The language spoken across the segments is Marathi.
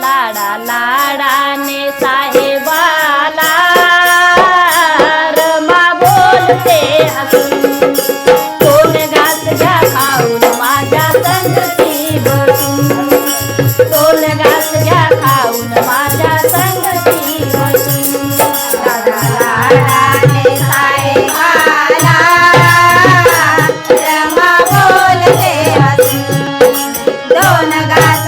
लाडा लाडाने साहेबाला रमा बोलते असून कोण घास घ्या खाऊन माझ्या संगती बसून कोण घास घ्या खाऊन माझ्या संगती बसून दोन घास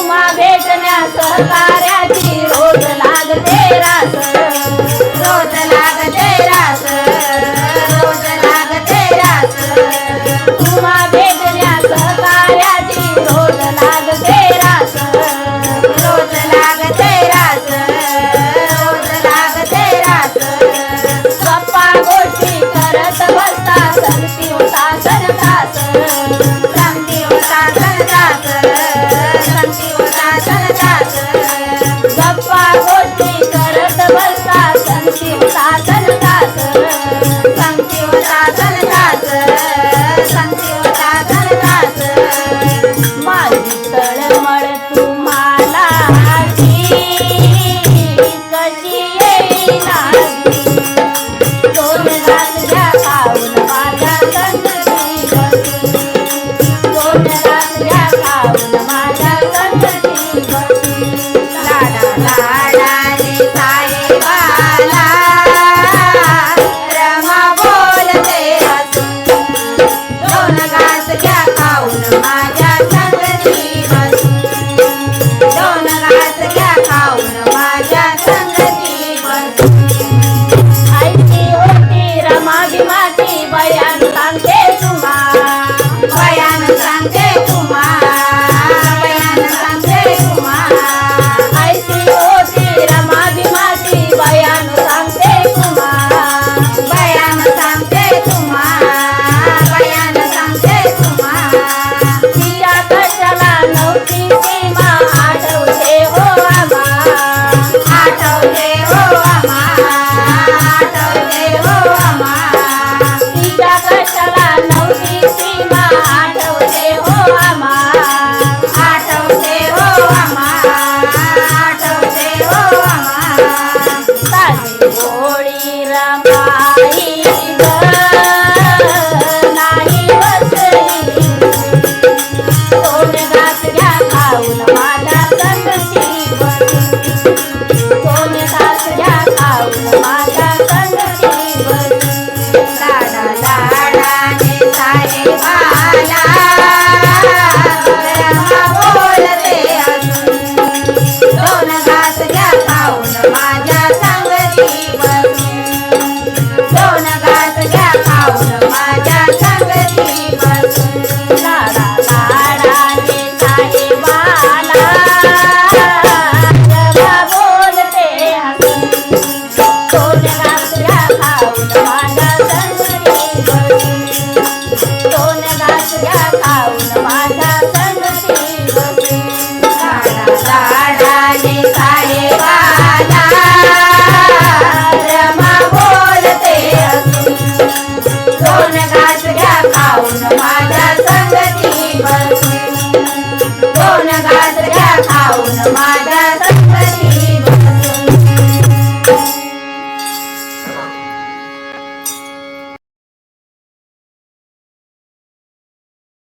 उमा भेटण्यास ताऱ्याची रोज लागते रास. रोज लागते रास. राम दोन घास